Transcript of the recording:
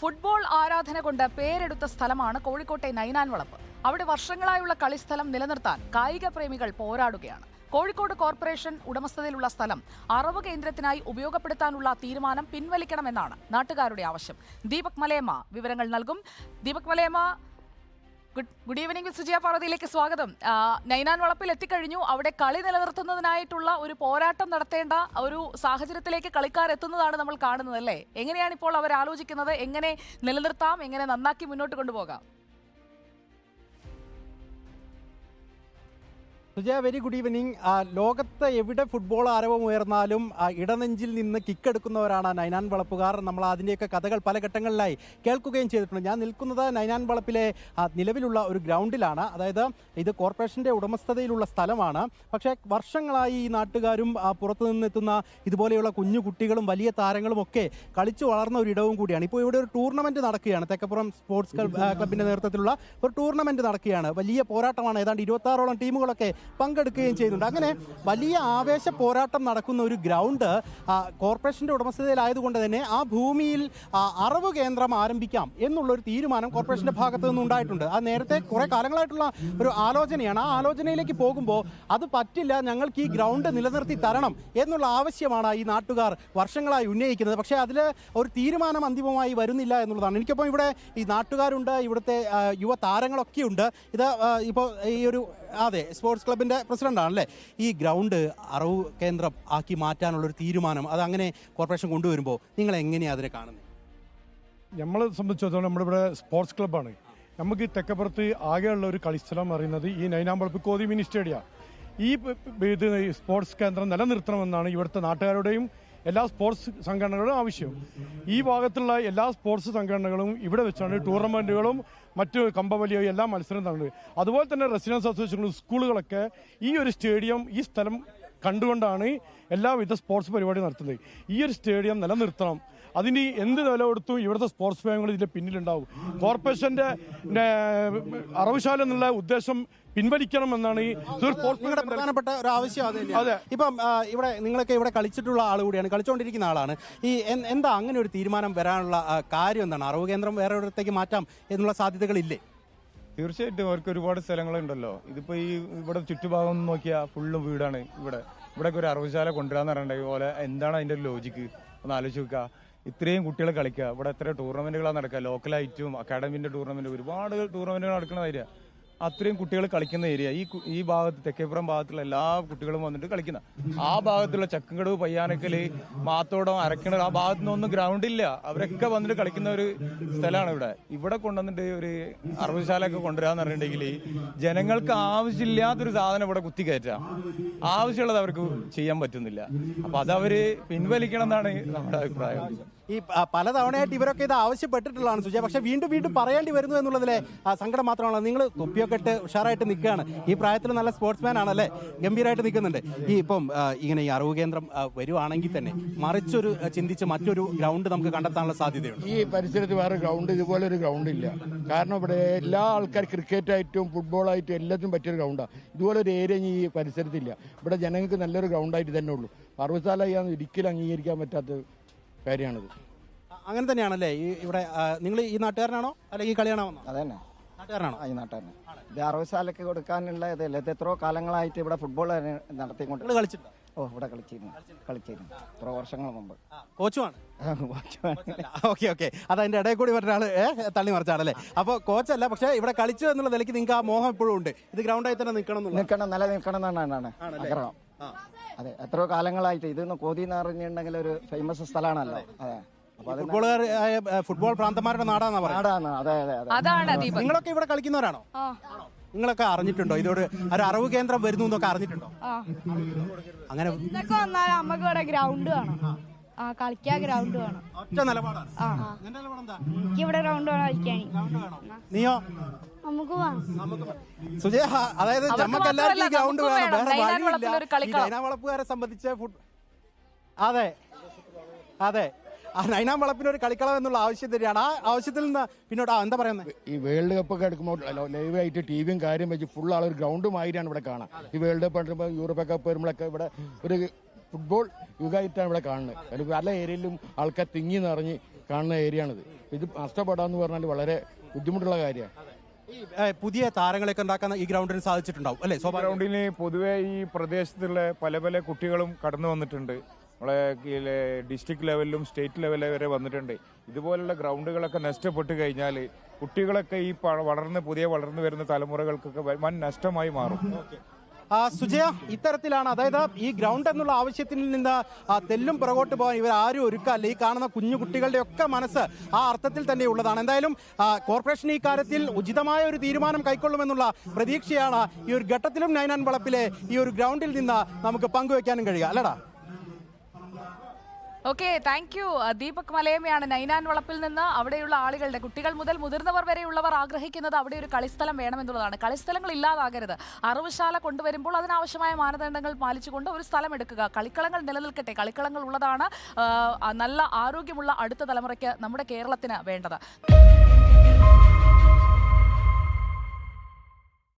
Football ആരാധന കൊണ്ട് പേരെടുത്ത സ്ഥലമാണ് കോഴിക്കോട്ടെ നൈനാൻ വളപ്പ് അവിടെ വർഷങ്ങളായുള്ള കളിസ്ഥലം നിലനിർത്താൻ കായിക പ്രേമികൾ പോരാടുകയാണ്. കോഴിക്കോട് കോർപ്പറേഷൻ ഉടമസ്ഥതയിലുള്ള സ്ഥലം അറവ് കേന്ദ്രത്തിനായി ഉപയോഗപ്പെടുത്താനുള്ള തീരുമാനം പിൻവലിക്കണമെന്നാണ് നാട്ടുകാരുടെ ആവശ്യം. ദീപക് മലയമ്മ വിവരങ്ങൾ നൽകും. Deepak Malayamma good good evening Sujiya പാർവതിയിലേക്ക് സ്വാഗതം. നൈനാൻ വളപ്പിൽ എത്തിക്കഴിഞ്ഞു. അവിടെ കളി നിലനിർത്തുന്നതിനായിട്ടുള്ള ഒരു പോരാട്ടം നടത്തേണ്ട ഒരു സാഹചര്യത്തിലേക്ക് കളിക്കാർ എത്തുന്നതാണ് നമ്മൾ കാണുന്നത് അല്ലേ? എങ്ങനെയാണ് ഇപ്പോൾ അവർ ആലോചിക്കുന്നത്? എങ്ങനെ നിലനിർത്താം? എങ്ങനെ നന്നാക്കി മുന്നോട്ട് കൊണ്ടുപോകാം? സുജയ വെരി ഗുഡ് ഈവനിങ് ലോകത്ത് എവിടെ ഫുട്ബോൾ ആരവം ഉയർന്നാലും ഇടനെഞ്ചിൽ നിന്ന് കിക്കെടുക്കുന്നവരാണ് നൈനാൻ വളപ്പുകാർ. നമ്മൾ അതിന്റെയൊക്കെ കഥകൾ പല ഘട്ടങ്ങളിലായി കേൾക്കുകയും ചെയ്തിട്ടുണ്ട്. ഞാൻ നിൽക്കുന്നത് നൈനാൻ വളപ്പിലെ നിലവിലുള്ള ഒരു ഗ്രൗണ്ടിലാണ്. അതായത് ഇത് കോർപ്പറേഷന്റെ ഉടമസ്ഥതയിലുള്ള സ്ഥലമാണ്. പക്ഷേ വർഷങ്ങളായി ഈ നാട്ടുകാരും പുറത്തു നിന്നെത്തുന്ന ഇതുപോലെയുള്ള കുഞ്ഞു കുട്ടികളും വലിയ താരങ്ങളും ഒക്കെ കളിച്ചു വളർന്ന ഒരു ഇടവും കൂടിയാണ്. ഇപ്പോൾ ഇവിടെ ഒരു ടൂർണമെന്റ് നടക്കുകയാണ്. തെക്കപ്പുറം സ്പോർട്സ് ക്ലബ് ആ, നേതൃത്വത്തിലുള്ള ഒരു ടൂർണമെന്റ് നടക്കുകയാണ്. വലിയ പോരാട്ടമാണ്. ഏതാണ്ട് ഇരുപത്താറോളം ടീമുകളൊക്കെ പങ്കെടുക്കുകയും ചെയ്യുന്നുണ്ട് അങ്ങനെ വലിയ ആവേശ പോരാട്ടം നടക്കുന്ന ഒരു ഗ്രൗണ്ട് കോർപ്പറേഷന്റെ ഉടമസ്ഥതയിലായതുകൊണ്ട് തന്നെ ആ ഭൂമിയിൽ അറിവ് കേന്ദ്രം ആരംഭിക്കാം എന്നുള്ളൊരു തീരുമാനം കോർപ്പറേഷന്റെ ഭാഗത്ത് നിന്നുണ്ടായിട്ടുണ്ട് അത് നേരത്തെ കുറെ കാലങ്ങളായിട്ടുള്ള ഒരു ആലോചനയാണ്. ആ ആലോചനയിലേക്ക് പോകുമ്പോൾ അത് പറ്റില്ല ഞങ്ങൾക്ക് ഈ ഗ്രൗണ്ട് നിലനിർത്തി തരണം എന്നുള്ള ആവശ്യമാണ് ഈ നാട്ടുകാർ വർഷങ്ങളായി ഉന്നയിക്കുന്നത്. പക്ഷേ അതിൽ ഒരു തീരുമാനം അന്തിമമായി വരുന്നില്ല എന്നുള്ളതാണ്. എനിക്കൊപ്പം ഇവിടെ ഈ നാട്ടുകാരുണ്ട് ഇവിടുത്തെ യുവ താരങ്ങളൊക്കെ ഉണ്ട് ഇത് ഇപ്പോൾ ഈ ഒരു അതെ സ്പോർട്സ് ക്ലബിന്റെ പ്രസിഡന്റ് ആണല്ലേ ഈ ഗ്രൗണ്ട് അറിവ് കേന്ദ്രം ആക്കി മാറ്റാനുള്ള ഒരു തീരുമാനം അത് അങ്ങനെ കോർപ്പറേഷൻ കൊണ്ടുവരുമ്പോൾ നിങ്ങൾ എങ്ങനെയാണ് അതിനെ കാണുന്നത് നമ്മളെ സംബന്ധിച്ചിടത്തോളം നമ്മളിവിടെ സ്പോർട്സ് ക്ലബ്ബാണ്. നമുക്ക് തെക്കപ്പുറത്ത് ആകെയുള്ള ഒരു കളിസ്ഥലം എന്ന് പറയുന്നത് ഈ നൈനാമ്പളപ്പ് കോതി മിനി സ്റ്റേഡിയം. ഈ ഇത് സ്പോർട്സ് കേന്ദ്രം നിലനിർത്തണമെന്നാണ് ഇവിടുത്തെ നാട്ടുകാരുടെയും എല്ലാ സ്പോർട്സ് സംഘടനകളുടെ ആവശ്യം. ഈ ഭാഗത്തുള്ള എല്ലാ സ്പോർട്സ് സംഘടനകളും ഇവിടെ വെച്ചാണ് ടൂർണമെന്റുകളും മറ്റ് കമ്പവലിയോ എല്ലാ മത്സരം നടന്നത്. അതുപോലെ തന്നെ റെസിഡൻസ് അസോസിയേഷനുകളും സ്കൂളുകളൊക്കെ ഈ ഒരു സ്റ്റേഡിയം ഈ സ്ഥലം കണ്ടുകൊണ്ടാണ് എല്ലാവിധ സ്പോർട്സ് പരിപാടി നടത്തുന്നത്. ഈ ഒരു സ്റ്റേഡിയം നിലനിർത്തണം. അതിന് എന്ത് നില കൊടുത്തും ഇവിടുത്തെ സ്പോർട്സ് ഫാമുകൾ ഇതിന്റെ പിന്നിലുണ്ടാവും. കോർപ്പറേഷന്റെ അറവുശാല എന്നുള്ള ഉദ്ദേശം പിൻവലിക്കണം എന്നാണ് ഈ സ്പോർട്സ് നിങ്ങളുടെ പ്രധാനപ്പെട്ട ഒരു ആവശ്യം അത് അതെ. ഇപ്പം ഇവിടെ നിങ്ങളൊക്കെ ഇവിടെ കളിച്ചിട്ടുള്ള ആൾ കൂടിയാണ് കളിച്ചുകൊണ്ടിരിക്കുന്ന ആളാണ്. ഈ എന്താ അങ്ങനെ ഒരു തീരുമാനം വരാനുള്ള കാര്യം എന്താണ്? അറിവ് കേന്ദ്രം വേറെ ഒരിടത്തേക്ക് മാറ്റാം എന്നുള്ള സാധ്യതകളില്ലേ? തീർച്ചയായിട്ടും അവർക്ക് ഒരുപാട് സ്ഥലങ്ങളുണ്ടല്ലോ. ഇതിപ്പോ ഈ ഇവിടെ ചുറ്റുഭാഗം നോക്കിയാൽ ഫുള്ളും വീടാണ് ഇവിടെ. ഇവിടെയൊക്കെ ഒരു അറവുശാല കൊണ്ടുവരാന്ന് പറഞ്ഞിട്ട് പോലെ എന്താണ് അതിന്റെ ഒരു ലോജിക്ക് ഒന്ന് ആലോചിച്ച് നോക്കുക. ഇത്രയും കുട്ടികൾ കളിക്കുക. ഇവിടെ എത്ര ടൂർണമെന്റുകളാണ് നടക്കുക. ലോക്കലായിട്ടും അക്കാഡമിന്റെ ടൂർണമെന്റ് ഒരുപാട് ടൂർണമെന്റുകൾ നടക്കുന്ന ഏരിയ അത്രയും കുട്ടികൾ കളിക്കുന്ന ഏരിയ ഈ ഈ ഭാഗത്ത് തെക്കേപ്പുറം ഭാഗത്തുള്ള എല്ലാ കുട്ടികളും വന്നിട്ട് കളിക്കുന്ന. ആ ഭാഗത്തുള്ള ചക്കങ്കടവ് പയ്യാനക്കൽ മാത്തോടം അരക്കണ ആ ഭാഗത്തു നിന്നൊന്നും ഗ്രൗണ്ട് ഇല്ല. അവരൊക്കെ വന്നിട്ട് കളിക്കുന്ന ഒരു സ്ഥലമാണ് ഇവിടെ. ഇവിടെ കൊണ്ടുവന്നിട്ട് ഒരു അറവുശാല ഒക്കെ കൊണ്ടുവരാന്ന് പറഞ്ഞിട്ടുണ്ടെങ്കിൽ ജനങ്ങൾക്ക് ആവശ്യമില്ലാത്തൊരു സാധനം ഇവിടെ കുത്തിക്കയറ്റാം ആവശ്യമുള്ളത് അവർക്ക് ചെയ്യാൻ പറ്റുന്നില്ല. അപ്പൊ അതവര് പിൻവലിക്കണം എന്നാണ് നമ്മുടെ അഭിപ്രായം. ഈ പലതവണയായിട്ട് ഇവരൊക്കെ ഇത് ആവശ്യപ്പെട്ടിട്ടുള്ളതാണ് സുജയ. പക്ഷെ വീണ്ടും വീണ്ടും പറയേണ്ടി വരുന്നു എന്നുള്ളതിലെ സങ്കടം മാത്രമാണ്. നിങ്ങൾ തൊപ്പിയൊക്കെ ഇട്ട് ഉഷാറായിട്ട് നിൽക്കുകയാണ്. ഈ പ്രായത്തിൽ നല്ല സ്പോർട്സ്മാൻ ആണല്ലേ? ഗംഭീരമായിട്ട് നിൽക്കുന്നുണ്ട്. ഈ ഇപ്പം ഇങ്ങനെ ഈ അറിവ് കേന്ദ്രം വരുവാണെങ്കിൽ തന്നെ മറിച്ചൊരു ചിന്തിച്ച് മറ്റൊരു ഗ്രൗണ്ട് നമുക്ക് കണ്ടെത്താനുള്ള സാധ്യതയുണ്ട്. ഈ പരിസരത്ത് വേറെ ഗ്രൗണ്ട് ഇതുപോലെ ഒരു ഗ്രൗണ്ട് ഇല്ല. കാരണം ഇവിടെ എല്ലാ ആൾക്കാർ ക്രിക്കറ്റ് ആയിട്ടും ഫുട്ബോൾ ആയിട്ടും എല്ലാത്തിനും പറ്റിയൊരു ഗ്രൗണ്ടാണ് ഇതുപോലെ ഒരു ഏരിയ ഈ പരിസരത്തില്ല. ഇവിടെ ജനങ്ങൾക്ക് നല്ലൊരു ഗ്രൗണ്ടായിട്ട് തന്നെ ഉള്ളൂ. പർവശാല ഒരിക്കലും അംഗീകരിക്കാൻ പറ്റാത്ത കാര്യമാണിത്. അങ്ങനെ തന്നെയാണല്ലേ? ഈ ഇവിടെ നിങ്ങൾ ഈ നാട്ടുകാരനാണോ? അല്ലെങ്കിൽ ഈ കളിയാണോ വന്നത്? അതന്നെ. നാട്ടുകാരനാണോ? ഈ നാട്ടുകാരന്. ഇത് അറവശാലയ്ക്ക് കൊടുക്കാനുള്ള ഇതല്ലേ? ഇത് എത്രയോ കാലങ്ങളായിട്ട് ഇവിടെ ഫുട്ബോൾ നടത്തിക്കൊണ്ട് കളിച്ചിട്ടുണ്ട്? ഓ ഇവിടെ കളിച്ചിരുന്നു. കളിച്ചിരുന്നു. എത്ര വർഷങ്ങൾ മുമ്പ്. കോച്ചുമാണ്. Okay okay. അത് അതിന്റെ ഇടയിൽ കൂടി വരുന്ന ആൾ തള്ളി മറിച്ചാണല്ലേ? അപ്പൊ കോച്ചല്ല പക്ഷെ ഇവിടെ കളിച്ചു എന്നുള്ള നിലയ്ക്ക് നിങ്ങൾക്ക് ആ മോഹം ഇപ്പോഴും ഉണ്ട്. ഇത് ഗ്രൗണ്ടായി തന്നെ നിൽക്കണം നിൽക്കണം നില നിൽക്കണം നിലനിൽക്കണം എന്നാണ് ആഗ്രഹം. അതെ എത്രയോ കാലങ്ങളായിട്ട് ഇത് കോതി എന്ന് പറഞ്ഞിട്ടുണ്ടെങ്കിൽ ഒരു ഫേമസ് സ്ഥലമാണല്ലോ അതെ ഫുട്ബോളുകാർ ഫുട്ബോൾ പ്രാന്തമാരുടെ നാടാന്നാ പറയുന്നത്. നാടാണ് അതെ അതെ അതെ. അതാണ് ദീപക് നിങ്ങളൊക്കെ ഇവിടെ കളിക്കുന്നവരാണോ? നിങ്ങളൊക്കെ അറിഞ്ഞിട്ടുണ്ടോ? ഇതോട് ഒരു അറിവ് കേന്ദ്രം വരുന്നു എന്നൊക്കെ അറിഞ്ഞിട്ടുണ്ടോ? അങ്ങനെ ഇതൊക്കെ വന്നാൽ നമുക്ക് ഇവിടെ ഗ്രൗണ്ട് വേണം. ആ കളിക്കാൻ ഗ്രൗണ്ട് വേണം. ഒറ്റ നിലപാടാണ് ആ. നിന്റെ നിലപാട് എനിക്ക് ഇവിടെ ഗ്രൗണ്ട് വേണം കളിക്കാൻ നീയോ? സുജയ അതായത് എല്ലാവർക്കും ഗ്രൗണ്ട് വേണം. വേറെ വഴിയില്ല. ഈ വളപ്പുകാരെ സംബന്ധിച്ച് അതെ. അതെ. ആ നൈനാൻ വളപ്പിന് ഒരു കളിക്കളം എന്നുള്ള ആവശ്യം തന്നെയാണ്. ആ ആവശ്യത്തിൽ നിന്ന് പിന്നോട്ട് എന്താ പറയുന്നത് ഈ വേൾഡ് കപ്പ് ഒക്കെ എടുക്കുമ്പോൾ ലൈവായിട്ട് ടി വിയും കാര്യം വെച്ച് ഫുൾ ആൾ ഒരു ഗ്രൗണ്ട് മാതിരിയാണ് ഇവിടെ കാണാം. ഈ വേൾഡ് കപ്പ് എടുക്കുമ്പോൾ യൂറോപ്പ് കപ്പ് വരുമ്പോഴൊക്കെ ഇവിടെ ഒരു ഫുട്ബോൾ യുഗമായിട്ടാണ് ഇവിടെ കാണുന്നത്. പല ഏരിയയിലും ആൾക്കാർ തിങ്ങി നിറഞ്ഞ് കാണുന്ന ഏരിയ ആണിത് ഇത് നഷ്ടപ്പെടാന്ന് പറഞ്ഞാൽ വളരെ ബുദ്ധിമുട്ടുള്ള കാര്യമാണ് ഈ പുതിയ താരങ്ങളൊക്കെ ഉണ്ടാക്കാൻ ഈ ഗ്രൗണ്ടിന് സാധിച്ചിട്ടുണ്ടാവും അല്ലേ? സോ ഗ്രൗണ്ടിന് പൊതുവെ ഈ പ്രദേശത്തുള്ള പല പല കുട്ടികളും കടന്നു വന്നിട്ടുണ്ട്. നമ്മളെ ഡിസ്ട്രിക്ട് ലെവലിലും സ്റ്റേറ്റ് ലെവലിൽ വരെ വന്നിട്ടുണ്ട്. ഇതുപോലുള്ള ഗ്രൗണ്ടുകളൊക്കെ നഷ്ടപ്പെട്ട് കഴിഞ്ഞാൽ കുട്ടികളൊക്കെ ഈ വളർന്ന് പുതിയ വളർന്നു വരുന്ന തലമുറകൾക്കൊക്കെ വൻ നഷ്ടമായി മാറും. സുജയ ഇത്തരത്തിലാണ് അതായത് ഈ ഗ്രൗണ്ട് എന്നുള്ള ആവശ്യത്തിൽ നിന്ന് തെല്ലും പുറകോട്ട് പോകാൻ ഇവർ ആരും ഒരുക്കല്ല ഈ കാണുന്ന കുഞ്ഞു കുട്ടികളുടെ ഒക്കെ മനസ്സ് ആ അർത്ഥത്തിൽ തന്നെ ഉള്ളതാണ്. എന്തായാലും കോർപ്പറേഷൻ ഈ കാര്യത്തിൽ ഉചിതമായ ഒരു തീരുമാനം കൈക്കൊള്ളുമെന്നുള്ള പ്രതീക്ഷയാണ് ഈ ഒരു ഘട്ടത്തിലും നൈനാൻ വളപ്പിലെ ഈ ഒരു ഗ്രൗണ്ടിൽ നിന്ന് നമുക്ക് പങ്കുവെക്കാനും കഴിയുക. അല്ലടാ? ഓക്കെ താങ്ക് യു ദീപക് മലയമ്മയാണ് നൈനാൻ വളപ്പിൽ നിന്ന് അവിടെയുള്ള ആളുകളുടെ കുട്ടികൾ മുതൽ മുതിർന്നവർ വരെയുള്ളവർ ആഗ്രഹിക്കുന്നത് അവിടെ ഒരു കളിസ്ഥലം വേണമെന്നുള്ളതാണ്. കളിസ്ഥലങ്ങൾ ഇല്ലാതാകരുത്. അറിവുശാല കൊണ്ടുവരുമ്പോൾ അതിനാവശ്യമായ മാനദണ്ഡങ്ങൾ പാലിച്ചുകൊണ്ട് ഒരു സ്ഥലം എടുക്കുക. കളിക്കളങ്ങൾ നിലനിൽക്കട്ടെ. കളിക്കളങ്ങൾ ഉള്ളതാണ് നല്ല ആരോഗ്യമുള്ള അടുത്ത തലമുറയ്ക്ക് നമ്മുടെ കേരളത്തിന് വേണ്ടത്.